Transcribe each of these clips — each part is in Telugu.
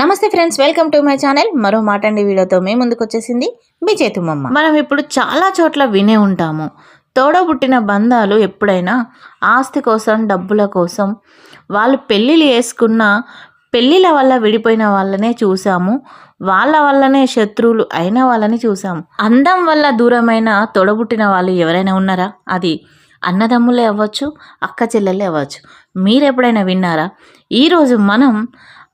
నమస్తే friends welcome to my channel. మరో మాటండి వీడియోతో మేము ముందుకు వచ్చేసింది మీ చేతుమమ్మ మనం ఇప్పుడు చాలా చోట్ల వినే ఉంటాము. తోడబుట్టిన బంధాలు ఎప్పుడైనా ఆస్తి కోసం డబ్బుల కోసం వాళ్ళు పెళ్ళిళ్ళు వేసుకున్న పెళ్ళిళ్ళ వల్ల విడిపోయిన వాళ్ళనే చూసాము. వాళ్ళ వల్లనే శత్రువులు అయిన వాళ్ళని చూసాము. అందం వల్ల దూరమైన తోడబుట్టిన వాళ్ళు ఎవరైనా ఉన్నారా? అది అన్నదమ్ములే అవ్వచ్చు అక్క చెల్లెలే అవ్వచ్చు. మీరు ఎప్పుడైనా విన్నారా ఈరోజు మనం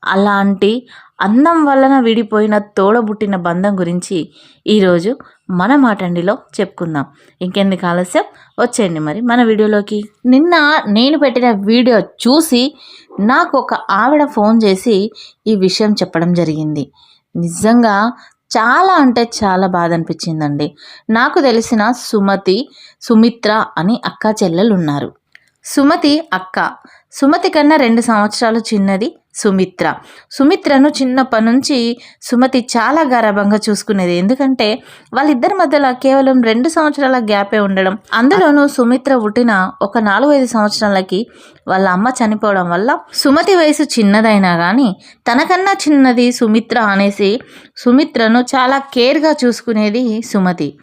అలాంటి అందం వలన విడిపోయిన తోడబుట్టిన బంధం గురించి ఈరోజు మన మాటండిలో చెప్పుకుందాం. ఇంకెందుకు ఆలస్యం? వచ్చేయండి మరి మన వీడియోలోకి. నిన్న నేను పెట్టిన వీడియో చూసి నాకు ఒక ఆవిడ ఫోన్ చేసి ఈ విషయం చెప్పడం జరిగింది. నిజంగా చాలా అంటే చాలా బాధ అనిపించిందండి నాకు తెలిసిన సుమతి సుమిత్ర అని అక్క చెల్లెలు ఉన్నారు సుమతి అక్క. సుమతి కన్నా రెండు సంవత్సరాలు చిన్నది సుమిత్ర. సుమిత్రను చిన్నప్పటి నుంచి సుమతి చాలా గారాభంగా చూసుకునేది. ఎందుకంటే వాళ్ళిద్దరి మధ్యలో కేవలం రెండు సంవత్సరాల గ్యాపే ఉండడం. అందులోనూ సుమిత్ర పుట్టిన ఒక నాలుగైదు సంవత్సరాలకి వాళ్ళ అమ్మ చనిపోవడం వల్ల సుమతి వయసు చిన్నదైనా కానీ తనకన్నా చిన్నది సుమిత్ర అనేసి సుమిత్రను చాలా కేర్గా చూసుకునేది సుమతి.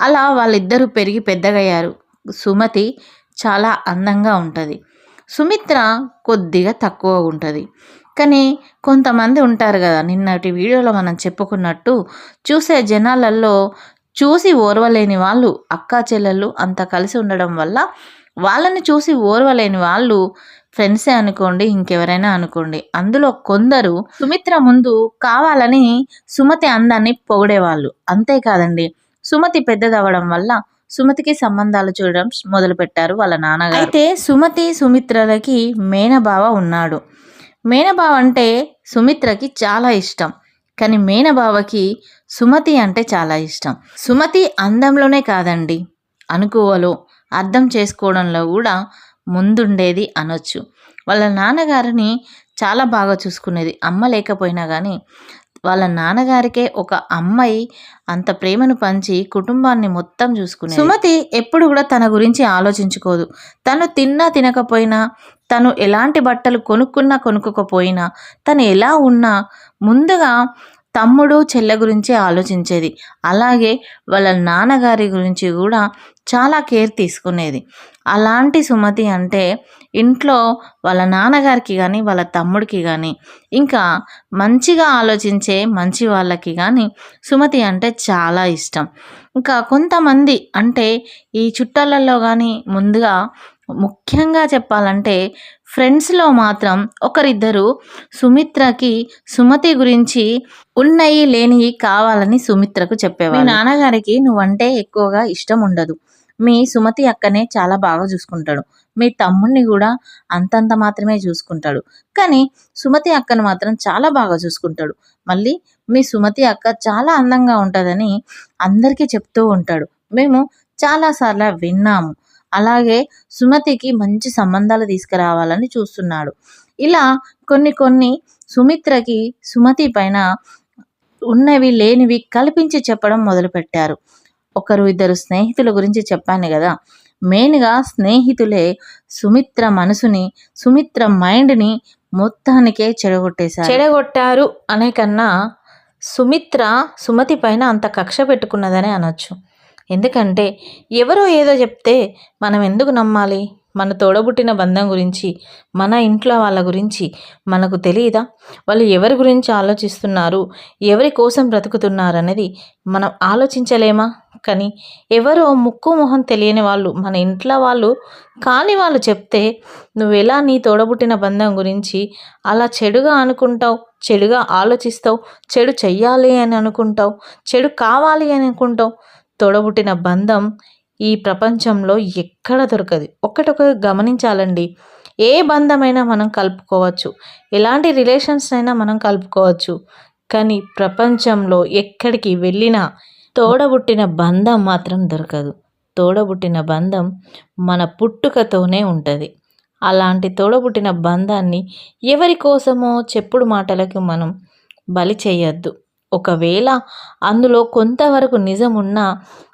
అలా వాళ్ళిద్దరూ పెరిగి పెద్దగయ్యారు. సుమతి చాలా అందంగా ఉంటుంది. సుమిత్ర కొద్దిగా తక్కువ ఉంటుంది. కానీ కొంతమంది ఉంటారు కదా నిన్నటి వీడియోలో మనం చెప్పుకున్నట్టు చూసే జనాలలో చూసి ఓర్వలేని వాళ్ళు అక్కా చెల్లెళ్ళు అంత కలిసి ఉండడం వల్ల వాళ్ళని చూసి ఓర్వలేని వాళ్ళు ఫ్రెండ్సే అనుకోండి ఇంకెవరైనా అనుకోండి. అందులో కొందరు సుమిత్ర ముందు కావాలని సుమతి అందాన్ని పొగిడేవాళ్ళు. అంతేకాదండి సుమతి పెద్దదవ్వడం వల్ల సుమతికి సంబంధాలు చూడడం మొదలుపెట్టారు వాళ్ళ నాన్నగారు. అయితే సుమతి సుమిత్రలకి మేనబావ ఉన్నాడు. మేనబావ అంటే సుమిత్రకి చాలా ఇష్టం. కానీ మేనబావకి సుమతి అంటే చాలా ఇష్టం. సుమతి అందంలోనే కాదండి. అనుకోవలో అర్థం చేసుకోవడంలో కూడా ముందుండేది అనొచ్చు. వాళ్ళ నాన్నగారిని చాలా బాగా చూసుకునేది. అమ్మ లేకపోయినా కానీ వాళ్ళ నాన్నగారికే ఒక అమ్మాయి అంత ప్రేమను పంచి కుటుంబాన్ని మొత్తం చూసుకునే సుమతి ఎప్పుడు కూడా తన గురించి ఆలోచించుకోదు. తను తిన్నా తినకపోయినా తను ఎలాంటి బట్టలు కొనుక్కున్నా కొనుక్కోకపోయినా తను ఎలా ఉన్నా ముందుగా తమ్ముడు చెల్లె గురించి ఆలోచించేది. అలాగే వాళ్ళ నాన్నగారి గురించి కూడా చాలా కేర్ తీసుకునేది. అలాంటి సుమతి అంటే ఇంట్లో వాళ్ళ నాన్నగారికి కానీ వాళ్ళ తమ్ముడికి కానీ ఇంకా మంచిగా ఆలోచించే మంచి వాళ్ళకి కానీ సుమతి అంటే చాలా ఇష్టం. ఇంకా కొంతమంది అంటే ఈ చుట్టాలలో కానీ ముందుగా ముఖ్యంగా చెప్పాలంటే ఫ్రెండ్స్లో మాత్రం ఒకరిద్దరు సుమిత్రకి సుమతి గురించి ఉన్నయి లేనివి కావాలని సుమిత్రకు చెప్పేవారు నాన్నగారికి నువ్వంటే ఎక్కువగా ఇష్టం ఉండదు. మీ సుమతి అక్కనే చాలా బాగా చూసుకుంటాడు. మీ తమ్ముడిని కూడా అంతంత మాత్రమే చూసుకుంటాడు. కానీ సుమతి అక్కను మాత్రం చాలా బాగా చూసుకుంటాడు. మళ్ళీ మీ సుమతి అక్క చాలా అందంగా ఉంటుందని అందరికీ చెప్తూ ఉంటాడు. మేము చాలాసార్లు విన్నాము. అలాగే సుమతికి మంచి సంబంధాలు తీసుకురావాలని చూస్తున్నాడు. ఇలా కొన్ని కొన్ని సుమిత్రకి సుమతి పైన ఉన్నవి లేనివి కల్పించి చెప్పడం మొదలుపెట్టారు. ఒకరు ఇద్దరు స్నేహితుల గురించి చెప్పాను కదా. మెయిన్గా స్నేహితులే సుమిత్ర మనసుని సుమిత్ర మైండ్ని మొత్తానికే చెడగొట్టేశారు. చెడగొట్టారు అనే కన్నా సుమిత్ర సుమతి పైన అంత కక్ష పెట్టుకున్నదనే అనొచ్చు. ఎందుకంటే ఎవరో ఏదో చెప్తే మనం ఎందుకు నమ్మాలి? మన తోడబుట్టిన బంధం గురించి మన ఇంట్లో వాళ్ళ గురించి మనకు తెలియదా వాళ్ళు ఎవరి గురించి ఆలోచిస్తున్నారు? ఎవరి కోసం బ్రతుకుతున్నారు అనేది మనం ఆలోచించలేమా? కానీ ఎవరో ముక్కు మొహం తెలియని వాళ్ళు మన ఇంట్లో వాళ్ళు కాని వాళ్ళు చెప్తే నువ్వు ఎలా నీ తోడబుట్టిన బంధం గురించి అలా చెడుగా అనుకుంటావు? చెడుగా ఆలోచిస్తావు? చెడు చెయ్యాలి అని అనుకుంటావు? చెడు కావాలి అని అనుకుంటావు? తోడబుట్టిన బంధం ఈ ప్రపంచంలో ఎక్కడ దొరకదు. ఒక్కటొక గమనించాలండి. ఏ బంధమైనా మనం కలుపుకోవచ్చు. ఎలాంటి రిలేషన్స్ అయినా మనం కలుపుకోవచ్చు. కానీ ప్రపంచంలో ఎక్కడికి వెళ్ళినా తోడబుట్టిన బంధం మాత్రం దొరకదు. తోడబుట్టిన బంధం మన పుట్టుకతోనే ఉంటుంది. అలాంటి తోడబుట్టిన బంధాన్ని ఎవరి కోసమో చెప్పుడు మాటలకు మనం బలి చేయొద్దు. ఒకవేళ అందులో కొంతవరకు నిజం ఉన్నా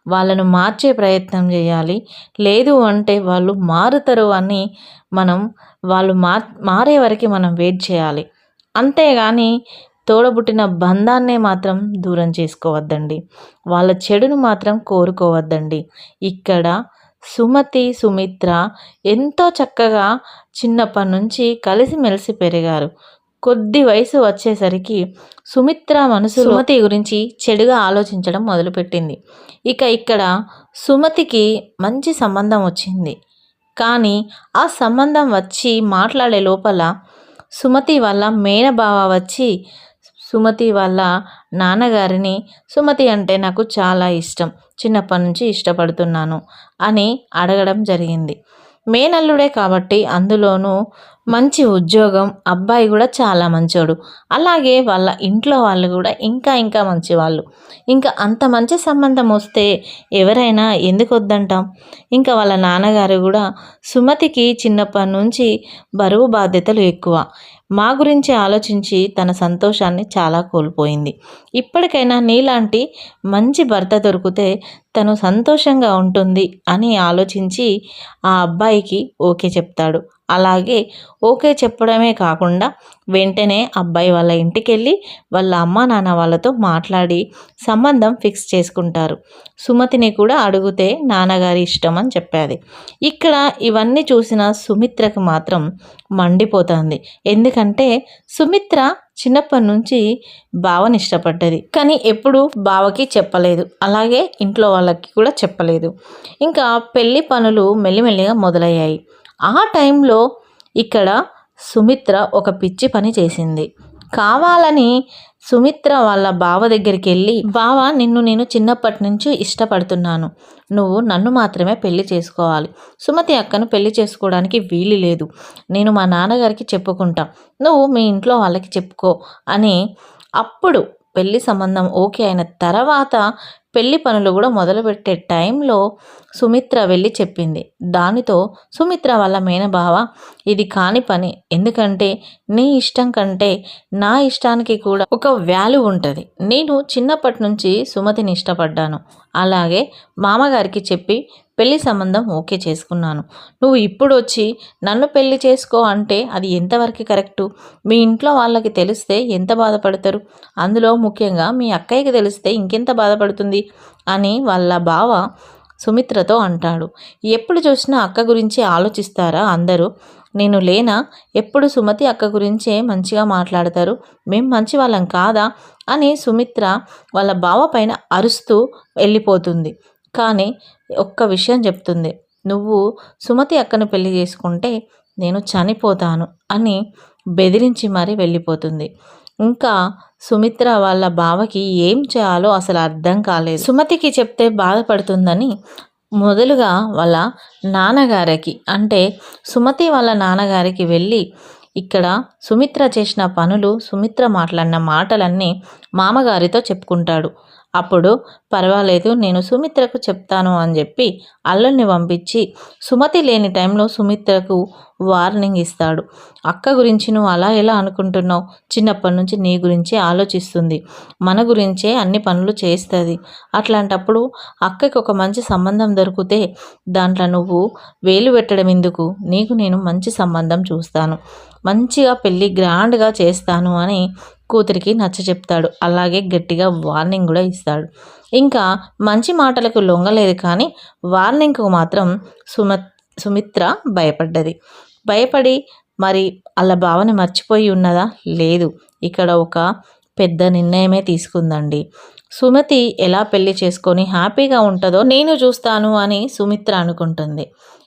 వాళ్ళను మార్చే ప్రయత్నం చేయాలి. లేదు అంటే వాళ్ళు మారుతారు అని మనం వాళ్ళు మా మారే వరకు మనం వెయిట్ చేయాలి. అంతేగాని తోడబుట్టిన బంధాన్నే మాత్రం దూరం చేసుకోవద్దండి. వాళ్ళ చెడును మాత్రం కోరుకోవద్దండి. ఇక్కడ సుమతి సుమిత్ర ఎంతో చక్కగా చిన్నప్పటి నుంచి కలిసిమెలిసి పెరిగారు. కొద్ది వయసు వచ్చేసరికి సుమిత్ర మనసు సుమతి గురించి చెడుగా ఆలోచించడం మొదలుపెట్టింది. ఇక ఇక్కడ సుమతికి మంచి సంబంధం వచ్చింది. కానీ ఆ సంబంధం వచ్చి మాట్లాడే లోపల సుమతి వాళ్ళ మేనబావ వచ్చి సుమతి వాళ్ళ నాన్నగారిని సుమతి అంటే నాకు చాలా ఇష్టం చిన్నప్పటి నుంచి ఇష్టపడుతున్నాను అని అడగడం జరిగింది. మేనల్లుడే కాబట్టి అందులోనూ మంచి ఉద్యోగం అబ్బాయి కూడా చాలా మంచోడు. అలాగే వాళ్ళ ఇంట్లో వాళ్ళు కూడా ఇంకా ఇంకా మంచి వాళ్ళు ఇంకా అంత మంచి సంబంధం వస్తే ఎవరైనా ఎందుకు వద్దంటాం? ఇంకా వాళ్ళ నాన్నగారు కూడా సుమతికి చిన్నప్పటి నుంచి బరువు బాధ్యతలు ఎక్కువ. మా గురించి ఆలోచించి తన సంతోషాన్ని చాలా కోల్పోయింది. ఇప్పటికైనా నీలాంటి మంచి భర్త దొరికితే తను సంతోషంగా ఉంటుంది అని ఆలోచించి ఆ అబ్బాయికి ఓకే చెప్తాడు. అలాగే ఓకే చెప్పడమే కాకుండా వెంటనే అబ్బాయి వాళ్ళ ఇంటికి వెళ్ళి వాళ్ళ అమ్మ నాన్న వాళ్ళతో మాట్లాడి సంబంధం ఫిక్స్ చేసుకుంటారు. సుమతిని కూడా అడిగితే నాన్నగారి ఇష్టం అని చెప్పేది. ఇక్కడ ఇవన్నీ చూసిన సుమిత్రకు మాత్రం మండిపోతుంది. ఎందుకంటే సుమిత్ర చిన్నప్పటి నుంచి బావని ఇష్టపడ్డది. కానీ ఎప్పుడు బావకి చెప్పలేదు. అలాగే ఇంట్లో వాళ్ళకి కూడా చెప్పలేదు. ఇంకా పెళ్ళి పనులు మెల్లిమెల్లిగా మొదలయ్యాయి. ఆ టైంలో ఇక్కడ సుమిత్ర ఒక పిచ్చి పని చేసింది. కావాలని సుమిత్ర వాళ్ళ బావ దగ్గరికి వెళ్ళి బావ నిన్ను నేను చిన్నప్పటి నుంచి ఇష్టపడుతున్నాను. నువ్వు నన్ను మాత్రమే పెళ్ళి చేసుకోవాలి. సుమతి అక్కను పెళ్ళి చేసుకోవడానికి వీలు లేదు. నేను మా నాన్నగారికి చెప్పుకుంటా. నువ్వు మీ ఇంట్లో వాళ్ళకి చెప్పుకో అని అప్పుడు పెళ్ళి సంబంధం ఓకే అయిన తర్వాత పెళ్ళి పనులు కూడా మొదలుపెట్టే టైంలో సుమిత్ర వెళ్ళి చెప్పింది. దానితో సుమిత్ర వాళ్ళ మేనబావ ఇది కాని పని. ఎందుకంటే నీ ఇష్టం కంటే నా ఇష్టానికి కూడా ఒక వాల్యూ ఉంటుంది. నేను చిన్నప్పటి నుంచి సుమతిని ఇష్టపడ్డాను. అలాగే మామగారికి చెప్పి పెళ్ళి సంబంధం ఓకే చేసుకున్నాను. నువ్వు ఇప్పుడు వచ్చి నన్ను పెళ్ళి చేసుకో అంటే అది ఎంతవరకు కరెక్టు? మీ ఇంట్లో వాళ్ళకి తెలిస్తే ఎంత బాధపడతారు? అందులో ముఖ్యంగా మీ అక్కయ్యకి తెలిస్తే ఇంకెంత బాధపడుతుంది? అని వాళ్ళ బావ సుమిత్రతో అంటాడు. ఎప్పుడు చూసినా అక్క గురించి ఆలోచిస్తారా అందరూ? నేను లేనా? ఎప్పుడు సుమతి అక్క గురించే మంచిగా మాట్లాడతారు? మేం మంచి వాళ్ళం కాదా? అని సుమిత్ర వాళ్ళ బావ పైన అరుస్తూ వెళ్ళిపోతుంది. కానీ ఒక్క విషయం చెప్తుంది. నువ్వు సుమతి అక్కను పెళ్ళి చేసుకుంటే నేను చనిపోతాను అని బెదిరించి మరీ వెళ్ళిపోతుంది. ఇంకా సుమిత్ర వాళ్ళ బావకి ఏం చేయాలో అసలు అర్థం కాలేదు. సుమతికి చెప్తే బాధపడుతుందని మొదలుగా వాళ్ళ నాన్నగారికి అంటే సుమతి వాళ్ళ నాన్నగారికి వెళ్ళి ఇక్కడ సుమిత్ర చేసిన పనులు సుమిత్ర మాట్లాడిన మాటలన్నీ మామగారితో చెప్పుకుంటాడు. అప్పుడు పర్వాలేదు నేను సుమిత్రకు చెప్తాను అని చెప్పి అల్లుడిని పంపించి సుమతి లేని టైంలో సుమిత్రకు వార్నింగ్ ఇస్తాడు. అక్క గురించి నువ్వు అలా ఎలా అనుకుంటున్నావు? చిన్నప్పటి నుంచి నీ గురించి ఆలోచిస్తుంది. మన గురించే అన్ని పనులు చేస్తుంది. అట్లాంటప్పుడు అక్కకి ఒక మంచి సంబంధం దొరికితే దాంట్లో నువ్వు వేలు పెట్టడం ఎందుకు? నీకు నేను మంచి సంబంధం చూస్తాను. మంచిగా పెళ్ళి గ్రాండ్గా చేస్తాను అని కూతురికి నచ్చ చెప్తాడు. అలాగే గట్టిగా వార్నింగ్ కూడా ఇస్తాడు. ఇంకా మంచి మాటలకు లొంగలేదు కానీ వార్నింగ్కు మాత్రం సుమ సుమిత్ర భయపడ్డది. భయపడి మరి అలా భావన మర్చిపోయి ఉన్నదా? లేదు. ఇక్కడ ఒక పెద్ద నిర్ణయమే తీసుకుందండి. సుమతి ఎలా పెళ్ళి చేసుకొని హ్యాపీగా ఉంటుందో నేను చూస్తాను అని సుమిత్ర అనుకుంటుంది.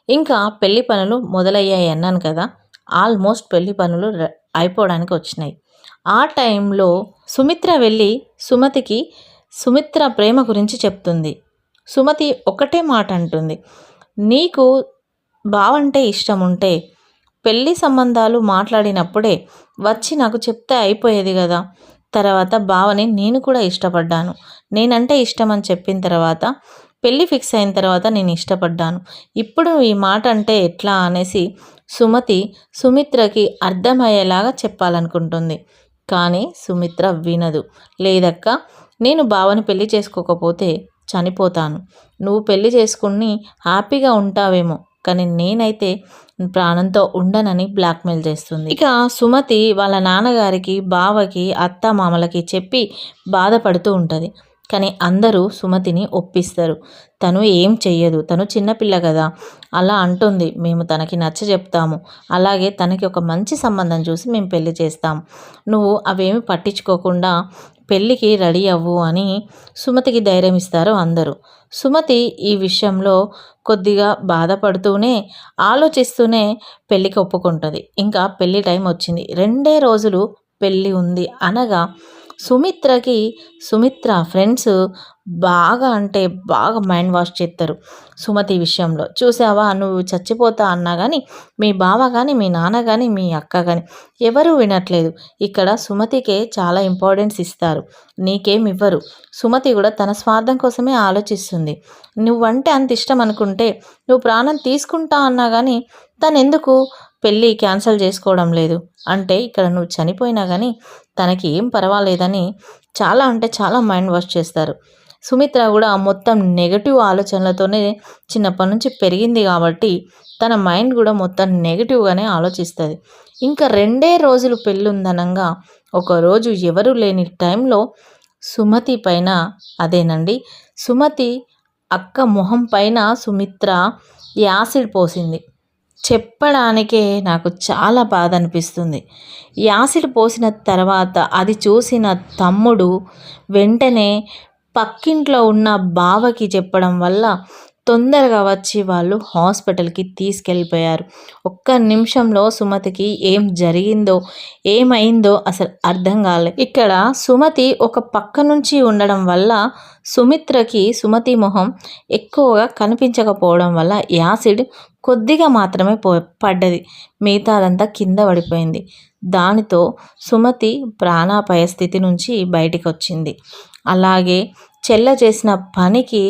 ఇంకా పెళ్ళి పనులు మొదలయ్యాయి అన్నాను కదా? ఆల్మోస్ట్ పెళ్ళి పనులు అయిపోవడానికి వచ్చినాయి. ఆ టైంలో సుమిత్ర వెళ్ళి సుమతికి సుమిత్ర ప్రేమ గురించి చెప్తుంది. సుమతి ఒకటే మాట అంటుంది. నీకు బావంటే ఇష్టం ఉంటే పెళ్ళి సంబంధాలు మాట్లాడినప్పుడే వచ్చి నాకు చెప్తే అయిపోయేది కదా. తర్వాత బావని నేను కూడా ఇష్టపడ్డాను. నేనంటే ఇష్టం అని చెప్పిన తర్వాత పెళ్ళి ఫిక్స్ అయిన తర్వాత నేను ఇష్టపడ్డాను. ఇప్పుడు ఈ మాట అంటే ఎట్లా అనేసి సుమతి సుమిత్రకి అర్థమయ్యేలాగా చెప్పాలనుకుంటుంది. కానీ సుమిత్ర వినదు. లేదక్క నేను బావని పెళ్ళి చేసుకోకపోతే చనిపోతాను. నువ్వు పెళ్ళి చేసుకుని హ్యాపీగా ఉంటావేమో కానీ నేనైతే ప్రాణంతో ఉండనని బ్లాక్మెయిల్ చేస్తుంది. ఇక సుమతి వాళ్ళ నాన్నగారికి బావకి అత్త మామలకి చెప్పి బాధపడుతూ ఉంటుంది. కానీ అందరూ సుమతిని ఒప్పిస్తారు. తను ఏం చెయ్యదు. తను చిన్నపిల్ల కదా. అలా అంటుంది. మేము తనకి నచ్చ చెప్తాము. అలాగే తనకి ఒక మంచి సంబంధం చూసి మేము పెళ్ళి చేస్తాం. నువ్వు అవేమి పట్టించుకోకుండా పెళ్ళికి రెడీ అవ్వు అని సుమతికి ధైర్యం ఇస్తారు అందరూ. సుమతి ఈ విషయంలో కొద్దిగా బాధపడుతూనే ఆలోచిస్తూనే పెళ్ళికి ఒప్పుకుంటుంది. ఇంకా పెళ్ళి టైం వచ్చింది. రెండే రోజులు పెళ్ళి ఉంది అనగా సుమిత్రకి సుమిత్ర ఫ్రెండ్స్ బాగా అంటే బాగా మైండ్ వాష్ చేస్తారు సుమతి విషయంలో. చూసావా? నువ్వు చచ్చిపోతా అన్నా కానీ మీ బావ కానీ మీ నాన్న కానీ మీ అక్క కానీ ఎవరూ వినట్లేదు. ఇక్కడ సుమతికే చాలా ఇంపార్టెన్స్ ఇస్తారు. నీకేం ఇవ్వరు. సుమతి కూడా తన స్వార్థం కోసమే ఆలోచిస్తుంది. నువ్వంటే అంత ఇష్టం అనుకుంటే నువ్వు ప్రాణం తీసుకుంటా అన్నా కానీ తను ఎందుకు పెళ్ళి క్యాన్సిల్ చేసుకోవడం లేదు. అంటే ఇక్కడ నువ్వు చనిపోయినా కానీ తనకి ఏం పర్వాలేదని చాలా అంటే చాలా మైండ్ వాష్ చేస్తారు. సుమిత్ర కూడా మొత్తం నెగటివ్ ఆలోచనలతోనే చిన్నప్పటి నుంచి పెరిగింది కాబట్టి తన మైండ్ కూడా మొత్తం నెగటివ్గానే ఆలోచిస్తుంది. ఇంకా రెండే రోజులు పెళ్ళుందనంగా ఒకరోజు ఎవరు లేని టైంలో సుమతి పైన అదేనండి సుమతి అక్క మొహం పైన సుమిత్ర యాసిడ్ పోసింది. చెప్పడానికే నాకు చాలా బాధ అనిపిస్తుంది యాసిడ్ పోసిన తర్వాత అది చూసిన తమ్ముడు వెంటనే పక్కింట్లో ఉన్న బావకి చెప్పడం వల్ల తొందరగా వచ్చి వాళ్ళు హాస్పిటల్కి తీసుకెళ్ళిపోయారు. ఒక్క నిమిషంలో సుమతికి ఏం జరిగిందో ఏమైందో అసలు అర్థం కాలేదు ఇక్కడ సుమతి ఒక పక్క నుంచి ఉండడం వల్ల సుమిత్రకి సుమతి మొహం ఎక్కువగా కనిపించకపోవడం వల్ల యాసిడ్ కొద్దిగా మాత్రమే పో పడ్డది. మిగతాదంతా కింద పడిపోయింది. దానితో సుమతి ప్రాణాపాయ స్థితి నుంచి బయటికి వచ్చింది అలాగే చెల్ల చేసిన పనికి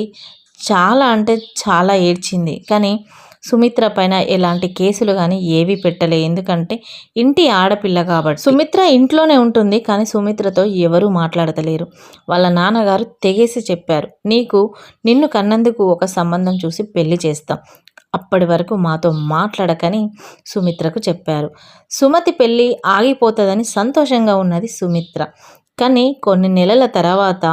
చాలా అంటే చాలా ఏడ్చింది. కానీ సుమిత్ర పైన ఎలాంటి కేసులు కానీ ఏవి పెట్టలే. ఎందుకంటే ఇంటి ఆడపిల్ల కాబట్టి. సుమిత్ర ఇంట్లోనే ఉంటుంది. కానీ సుమిత్రతో ఎవరూ మాట్లాడతలేరు. వాళ్ళ నాన్నగారు తెగేసి చెప్పారు. నీకు నిన్ను కన్నందుకు ఒక సంబంధం చూసి పెళ్ళి చేస్తాం. అప్పటి వరకు మాతో మాట్లాడకని సుమిత్రకు చెప్పారు. సుమతి పెళ్ళి ఆగిపోతుందని సంతోషంగా ఉన్నది సుమిత్ర. కానీ కొన్ని నెలల తర్వాత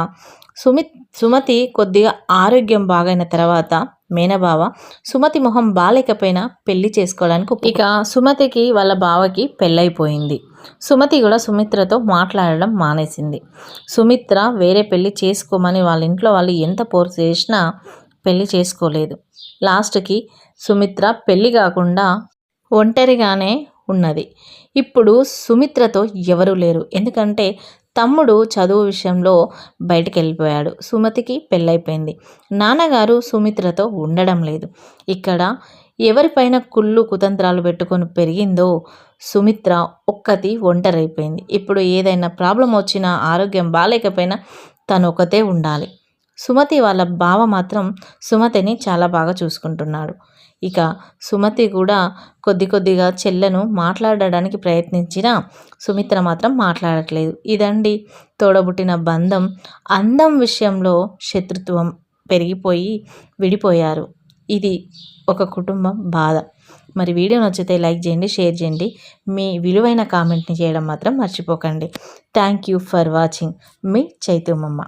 సుమిత్ సుమతి కొద్దిగా ఆరోగ్యం బాగైన తర్వాత మేనబావ సుమతి మొహం బాలేకపోయినా పెళ్ళి చేసుకోవడానికి ఇక సుమతికి వాళ్ళ బావకి పెళ్ళైపోయింది. సుమతి కూడా సుమిత్రతో మాట్లాడడం మానేసింది. సుమిత్ర వేరే పెళ్ళి చేసుకోమని వాళ్ళ ఇంట్లో వాళ్ళు ఎంత పోరు చేసినా పెళ్ళి చేసుకోలేదు. లాస్ట్కి సుమిత్ర పెళ్ళి కాకుండా ఒంటరిగానే ఉన్నది. ఇప్పుడు సుమిత్రతో ఎవరూ లేరు. ఎందుకంటే తమ్ముడు చదువు విషయంలో బయటికి వెళ్ళిపోయాడు సుమతికి పెళ్ళైపోయింది నాన్నగారు సుమిత్రతో ఉండడం లేదు. ఇక్కడ ఎవరిపైన కుళ్ళు కుతంత్రాలు పెట్టుకొని పెరిగిందో సుమిత్ర ఒక్కతి ఒంటరైపోయింది. ఇప్పుడు ఏదైనా ప్రాబ్లం వచ్చినా ఆరోగ్యం బాగాలేకపోయినా తను ఒకతే ఉండాలి. సుమతి వాళ్ళ బావ మాత్రం సుమతిని చాలా బాగా చూసుకుంటున్నాడు. ఇక సుమతి కూడా కొద్ది కొద్దిగా చెల్లెను మాట్లాడడానికి ప్రయత్నించినా సుమిత్ర మాత్రం మాట్లాడట్లేదు. ఇదండి తోడబుట్టిన బంధం. అందం విషయంలో శత్రుత్వం పెరిగిపోయి విడిపోయారు. ఇది ఒక కుటుంబం బాధ. మరి వీడియో నచ్చితే లైక్ చేయండి షేర్ చేయండి. మీ విలువైన కామెంట్ని చేయడం మాత్రం మర్చిపోకండి. Thank you for watching. Me చైతుమమ్మ